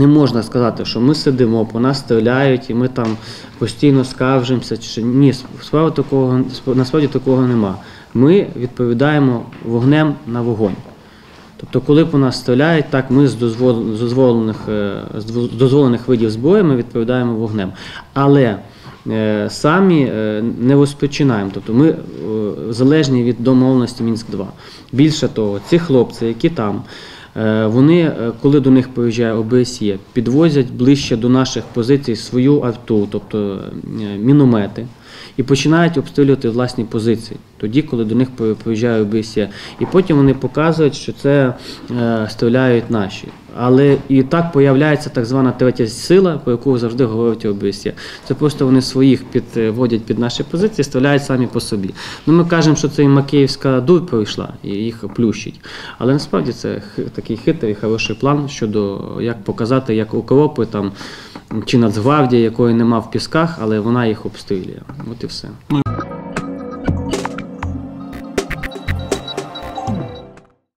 Не можна сказати, що ми сидимо, по нас стріляють, і ми там постійно скаржимося. Чи ні, справа такого насправді такого нема. Ми відповідаємо вогнем на вогонь. Тобто, коли по нас стріляють, так ми з дозволених, е, з дозволених видів зброї ми відповідаємо вогнем. Але е, самі е, не розпочинаємо. Тобто ми залежні від домовленості Мінськ 2 Більше того, ці хлопці, які там, вони, е, коли до них поїжджає ОБСЄ, підвозять ближче до наших позицій свою авто, тобто е, міномети. І починають обстрілювати власні позиції, тоді, коли до них при- приїжджає ОБСЄ. І потім вони показують, що це е, стріляють наші. Але і так появляється так звана третя сила, про яку завжди говорить ОБСЄ. Це просто вони своїх підводять під наші позиції, стріляють самі по собі. Ну ми кажемо, що це і Макеївська дур пройшла і їх плющить. Але насправді це такий хитрий, хороший план щодо як показати, як укропи там чи Нацгвардія, якої нема в пісках, але вона їх обстрілює. От і все.